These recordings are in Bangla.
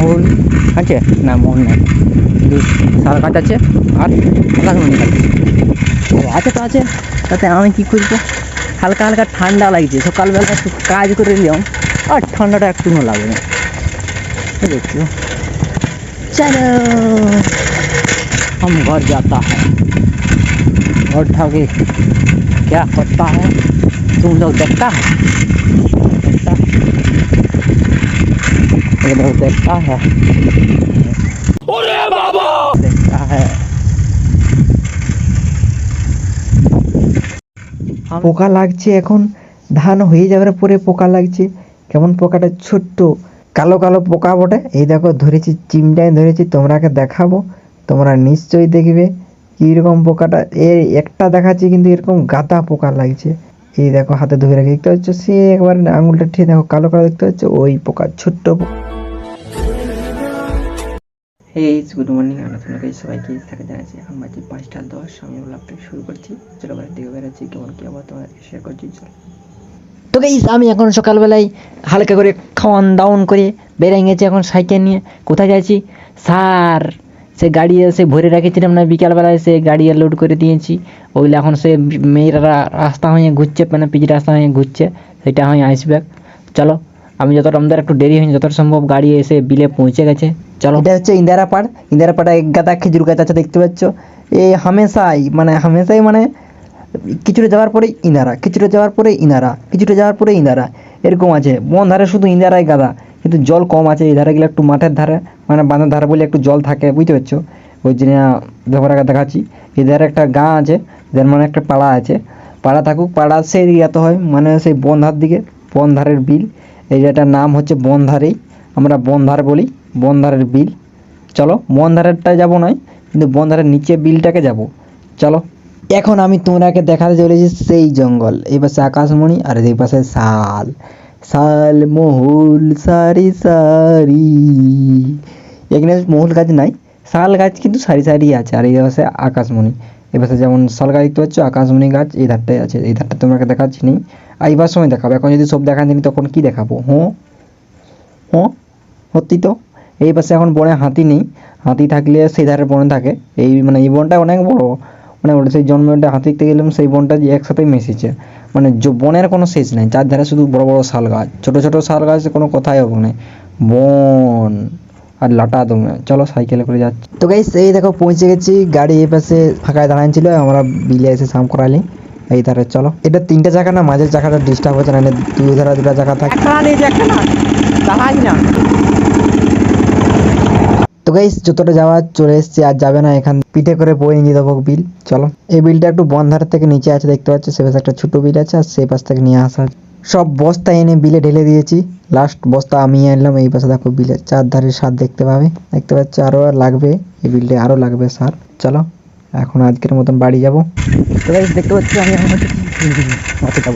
মহুল আছে না মহুল নাই কিন্তু শাল গাছ আছে আর আকাশমণি গাছ আছে। ও আছে তো আছে তাতে আমি কী করবো হালকা হালকা ঠান্ডা লাগছে সকালবেলা একটু কাজ করে নিলাম আর ঠান্ডাটা একটু লাগে না দেখছো চলো हम घर जाता है और ठाके क्या करता है तुम लोग देखता है देखता है ये लोग देखता है देखता है পোকা লাগছে এখন ধান হয়ে যাওয়ার পরে পোকা লাগছে কেমন পোকাটা ছোট্ট কালো কালো পোকা বটে এই দেখো ধরেছি চিমটায় ধরেছি তোমরাকে দেখাবো তোমরা নিশ্চয়ই দেখবে কীরকম পোকাটা এর একটা দেখাচ্ছি কিন্তু এরকম গাদা পোকা লাগছে এই দেখো হাতে ধরে রাখি দেখতে পাচ্ছ সে একবার আঙুলটা ঠিক দেখো কালো কালো দেখতে পাচ্ছ ওই পোকা ছোট্ট পোকা এই গুড মর্নিং আমরা তোমাকে সবাইকে থাকে জানাচ্ছি। এখন বাজে পাঁচটা দশ, আমি ব্লগটা শুরু করছি। চলো বাইরের দিকে বেরোচ্ছি কেমন, কি আবার তোমাদেরকে শেয়ার করছি, চলো। তো গাইস আমি এখন সকালবেলায় হালকা করে খাওয়ান দাওয়ান করে বেরিয়ে গেছি এখন সাইকেল নিয়ে। কোথায় যাচ্ছি? স্যার, সে গাড়ি এসে ভরে রেখেছিলাম না বিকালবেলায় সে গাড়ি লোড করে দিয়েছি। ওইগুলো এখন সে মেয়েরা রাস্তা হয়ে ঘুরছে মানে পিচ রাস্তা হয়ে ঘুরছে, সেটা হয়ে আসবে চলো, আমি যতটা আমাদের একটু দেরি হয়নি যতটা সম্ভব গাড়ি এসে বিলে পৌঁছে গেছে। চলো। এটা হচ্ছে ইন্দিরা পাড়। ইন্দিরা পাড়া এক গাদা খেজুর গাছ আছে, দেখতে পাচ্ছ। এই হামেশাই মানে হামেশাই মানে কিছুটা যাওয়ার পরে ইনারা, কিছুটা যাওয়ার পরে ইনারা, কিছুটা যাওয়ার পরে ইনারা। এরকম আছে। বন ধারে শুধু ইনারাই গাদা, কিন্তু জল কম আছে। এই ধারে গেলে একটু মাঠের ধারে মানে বাঁধের ধারে বলে একটু জল থাকে, বুঝতে পারছ? ওই জন্য তোমাকে দেখাচ্ছি। এদের একটা গাঁ আছে এদের মানে একটা পাড়া আছে। পাড়া থাকুক, পাড়া সেই ইয়াতে হয় মানে সেই বনধার দিকে বনধারের বিল। এই যেটার নাম হচ্ছে বনধারেই আমরা বনধার বলি। বনধারের বিল। চলো বনধারেরটা যাব নয়, কিন্তু বনধারের নিচে বিলটাকে যাব। চলো, এখন আমি তোমরাকে দেখাতে চলেছি সেই জঙ্গল। এই পাশে আকাশমণি আর এই পাশে শাল। শাল, মহুল, সারি সারি। এখানে মহুল গাছ নাই, শাল গাছ কিন্তু সারি সারি আছে, আর এই পাশে আকাশমণি। এই যেমন শাল গাছ দেখতে পাচ্ছ, আকাশমণি গাছ এই ধারটাই আছে, এই ধারটা তোমাকে দেখাচ্ছি নি আইবার সময় দেখাবো, এখন যদি সব দেখাচ্ছি তখন কি দেখাবো? হ্যাঁ হ্যাঁ সত্যি তো? এই পাশে এখন বনে হাতি নেই। হাতি থাকলে সেই ধারে বনে থাকে। এই মানে এই বনটা অনেক বড়। মানে ওটা সেই জন্মটা হাতি দেখতে গেলাম সেই বনটা যে একসাথেই মিশেছে। মানে বনের কোনো শেষ নেই। চার ধারে শুধু বড় বড় শাল গাছ। ছোট ছোট শাল গাছ, কোনো কথাই হবে না। বন আর লাটা দমে। চলো সাইকেলে করে যাচ্ছি। তো গাইস এই দেখো পৌঁছে গেছি। গাড়ি এই পাশে ফাঁকায় দাঁড়ান ছিল। আমরা বিলে এসে সাম করালি। এই ধারে চলো। এটা তিনটা চাকা না? মাঝের চাকাটা ডিস্টার্ব হচ্ছে না দুই ধারে, দুটা চাকা থাকে। তো গাইস যতটা যাওয়া চলে এসছে আর যাবে না এখান পিঠে করে বয়ে নিয়ে দেবো বিল, চলো। এই বিলটা একটু বন্ধার থেকে নিচে আছে, দেখতে পাচ্ছ, সে পাশে একটা ছোট বিল আছে আর সেই পাশ থেকে নিয়ে আসা সব বস্তা এনে বিলে ঢেলে দিয়েছি। লাস্ট বস্তা আমি আনলাম, এই পাশে দেখো বিলের চার ধারে সার দেখতে পাবে। দেখতে পাচ্ছ, আরও লাগবে। এই বিলটা আরও লাগবে সার। চলো, এখন আজকের মতন বাড়ি যাব। দেখতে পাচ্ছি, আমি যাব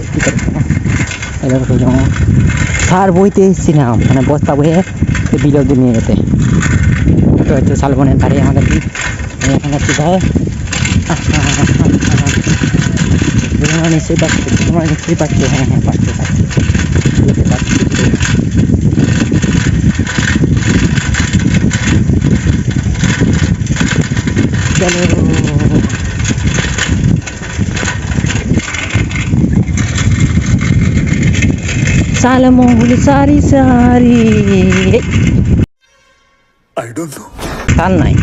সার বইতে এসেছিলাম মানে বস্তা বয়ে বিলে অব্দি নিয়ে যেতে। এটা হচ্ছে শালবনের ধারে আমাদের বিল আমি এখন যাচ্ছি ভাই তোমরা নিশ্চয়ই পাচ্ছ তোমরা নিশ্চয়ই পাচ্ছ হ্যাঁ হ্যাঁ পাচ্ছ পাচ্ছ বুঝতে পারছি। চলো সাল মহুল সারি সারি I don't know. শাল নাই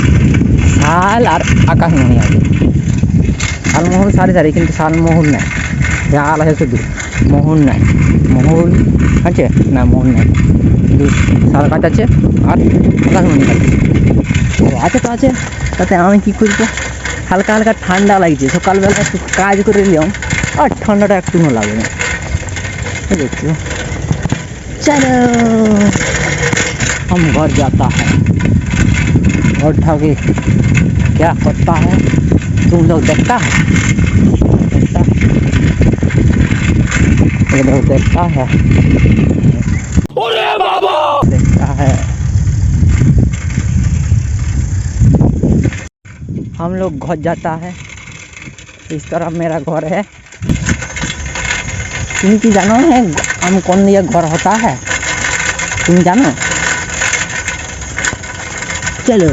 শাল আর আকাশমণি আছে শালমহল সারি সারি কিন্তু শালমহল নাই শাল আছে শুধু মহুল নাই মহুল আছে না মহুল নাই কিন্তু শাল গাছ আছে আর আকাশমণি গাছ আছে। ও আছে তো আছে তাতে আমি কী করবো হালকা হালকা ঠান্ডা লাগছে সকালবেলা একটু কাজ করে নিলাম আর ঠান্ডাটা একটু লাগে না দেখছো চলো हम घर जाता है और ठगे क्या करता है? तुम लोग देखता है? देखता है। देखता है? हम लोग घुस जाता है। इस तरह मेरा घर है। तुम की जानो है हम कौन दिया घर होता है? तुम जानो। চলো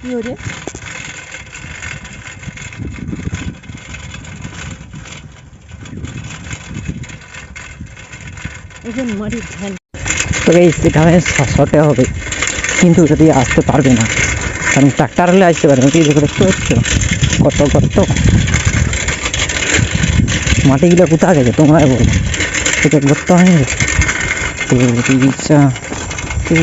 কি মাটির ধ্যান তবে সেখানে শটে হবে কিন্তু যদি আসতে পারবে না কারণ ট্রাক্টার হলে আসতে পারবে কি দেখো দেখতে পাচ্ছ কত কত মাটিগুলো কোথায় গেছে তোমরাই বলো সেটা গর্ত হয়ে গেছে তো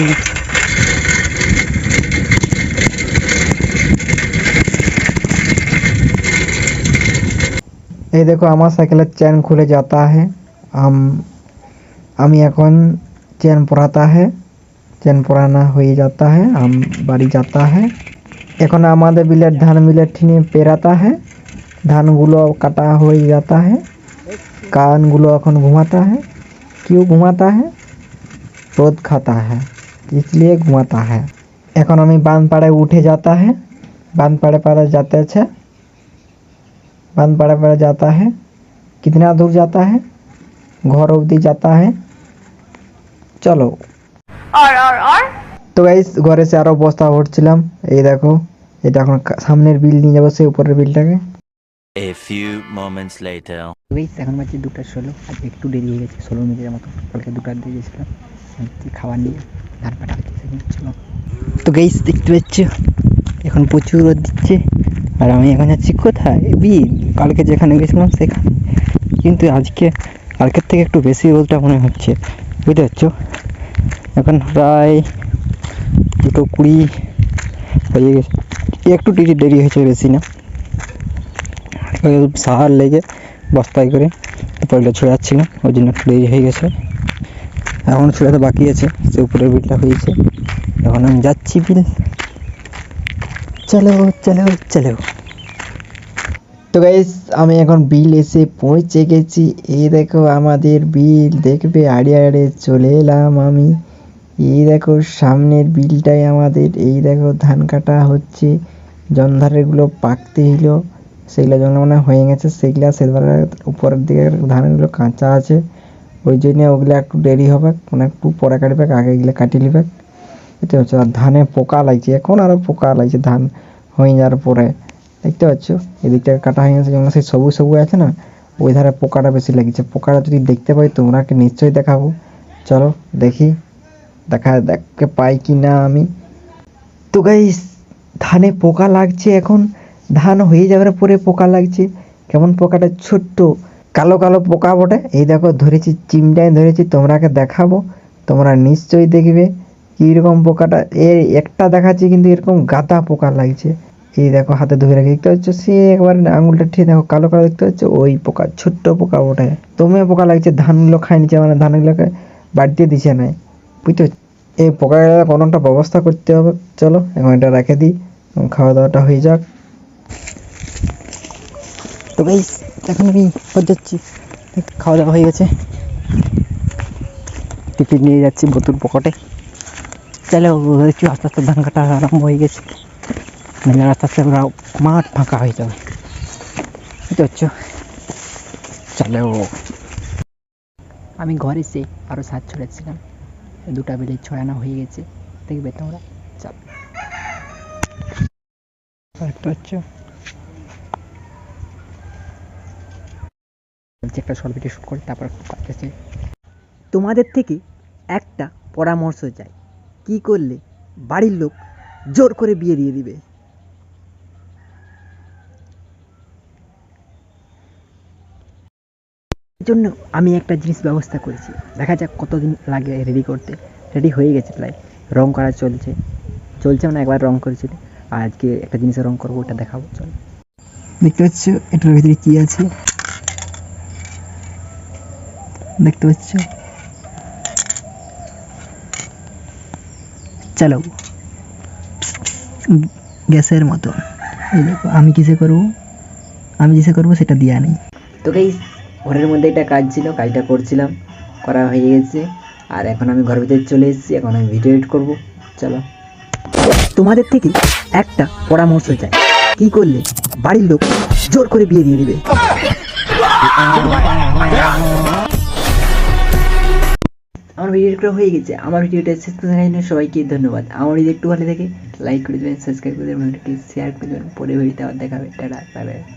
ये देखो हमार साइकेल चैन खुले जाता है हम हम एन चैन पुराता है चैन पुराना हो जाता है हम बाड़ी जाता है एन हमारे बिलेट धान मिलेट ठीक पेड़ाता है धानगुलो काटा हो जाता है कानगुलो एन घुमाता है क्यों घुमाता है रोद खाता है इसलिए घुमाता है एन हमें बाँध पड़े उठे जाता है बाँध पड़े पड़े जाते हैं बंद पड़ा पड़ा जाता है कितना दूर जाता है घर अवधि जाता है চলো তো গাইস ঘরে সে আরো বস্তা ভরছিলাম এই দেখো এটা এখন কা- সামনের বিল নিয়ে যাবো সেই উপরের বিলটাকে A few moments later. বেশ এখন বাজছে দুটা ষোলো আজকে একটু দেরি হয়ে গেছে ষোলো মিনিটের মতো কালকে দুটার দিয়ে গেছিলাম আজকে খাবার নিয়ে ধান পাটা হচ্ছে সেখানে চলো তো গেইস দেখতে পাচ্ছ এখন প্রচুর রোদ দিচ্ছে আর আমি এখন যাচ্ছি কোথায়? বি, কালকে যেখানে গেছিলাম সেখানে। কিন্তু আজকে, কালকের থেকে একটু বেশি রোদটা মনে হচ্ছে। বুঝতে পারছ? এখন প্রায় দুটো কুড়ি হয়ে গেছে। একটু টিটি দেরি হয়েছে বেশি না। সাহার লেগে বস্তায় করে পয়লা ছড়াচ্ছিল ওই জন্য একটু দেরি হয়ে গেছে। এখন ছড়াতে বাকি আছে সে উপরের বিলটা হয়েছে। এখন আমি যাচ্ছি বিল। চলো চলো চলো। তো গাইস আমি এখন বিল এসে পৌঁছে গেছি। এই দেখো আমাদের বিল, দেখবে আড়ে আড়ে চলে এলাম আমি। এই দেখো সামনের বিলটাই আমাদের, এই দেখো ধান কাটা হচ্ছে। জনধারেগুলো পাকতে হইল সেগুলো যেগুলো মানে হয়ে গেছে, সেগুলো সেগুলো উপরের দিকে ধানগুলো কাঁচা আছে। ওই জন্য ওগুলো একটু দেরি হবে মানে একটু পরে কাটবে আগে এগুলো কাটিয়ে নেবে। দেখতে পাচ্ছ, আর ধানে পোকা লাগছে, এখন আরও পোকা লাগছে ধান হয়ে যাওয়ার পরে। দেখতে পাচ্ছ, এদিকটা কাটা হয়ে গেছে, যেমন সেই সবুজ সবুজ আছে না, ওই ধারে পোকাটা বেশি লাগছে। পোকাটা যদি দেখতে পাই তোমরাকে নিশ্চয়ই দেখাবো। চলো, দেখি, দেখা, দেখতে পাই কি না আমি। তো গাইস ধানে পোকা লাগছে এখন। ধান হয়ে যাওয়ার পরে পোকা লাগছে। কেমন পোকাটা? ছোট্ট, কালো কালো পোকা বটে। এই দেখো, ধরেছি, চিমটায় ধরেছি তোমরাকে দেখাবো, তোমরা নিশ্চয়ই দেখবে। কীরকম পোকাটা? এর একটা দেখাচ্ছি কিন্তু এরকম গাদা পোকা লাগছে। এই দেখো, হাতে ধরে রেখে দেখতে পাচ্ছ? সে একবার আঙুলটা ঠিক দেখো, কালো কালো দেখতে পাচ্ছ? ওই পোকা, ছোট্ট পোকা ওঠে তোমরা পোকা লাগছে, ধানগুলো খাই নিচ্ছে মানে ধানগুলোকে বাড়িতে দিছে নাই বুঝতে পারছ? এই পোকা কোনো একটা ব্যবস্থা করতে হবে। চলো, এখন এটা রেখে দিই। খাওয়া দাওয়াটা হয়ে যাক। তো গাইস এখন আমি যাচ্ছি। খাওয়া দাওয়া হয়ে গেছে। টিফিন নিয়ে যাচ্ছি বতুর পকেটে। চলো একটু আস্তে আস্তে ধান কাটা আরম্ভ হয়ে গেছে। মানে আস্তে আস্তে ওরা মাঠ ফাঁকা হয়ে যাবে। বুঝতে পারছ? চলো আমি ঘরে এসে আরও সাত ছড়াচ্ছিলাম দুটা বেলে ছড়ানো হয়ে গেছে। দেখবে তোমরা? চল। দেখতে পাচ্ছ একটা শর্ট ভিডিও শ্যুট করে তারপর তোমাদের থেকে একটা পরামর্শ চাই। কি করলে বাড়ির লোক জোর করে বিয়ে দিয়ে দিবে? জন্য আমি একটা জিনিস ব্যবস্থা করেছি। দেখা যাক কতদিন লাগে রেডি করতে। রেডি হয়ে গেছে প্রায়। রং করা চলছে। চলছে মানে একবার রং করেছিল। আর আজকে একটা জিনিসের রং করব, ওটা দেখাবো, চল। দেখতে পাচ্ছ, এটার ভিতরে কি আছে? দেখতে পাচ্ছ? চলো। গ্যাসের মতো। আমি কিসে করব? আমি কিসে করব সেটা দেওয়া নেই তো এই ঘরের মধ্যে একটা কাজ ছিল, কাজটা করছিলাম, করা হয়ে গেছে। আর এখন আমি ঘরের ভিতরে চলে এসেছি, এখন আমি ভিডিও এডিট করব। চলো। তোমাদের থেকে একটা পরামর্শ চাই। কি করলে বাড়ির লোক জোর করে বিয়ে দিয়ে দিবে? আমার ভিডিওটা হয়ে গেছে, আমার ভিডিওটা শেষ জন্য সবাইকে ধন্যবাদ। আমার ভিডিও একটু ভালো দেখে লাইক করে দেবেন সাবস্ক্রাইব করে দেবেন শেয়ার করে দেবেন পরে ভিডিওতে আবার দেখাবে। Tata bye bye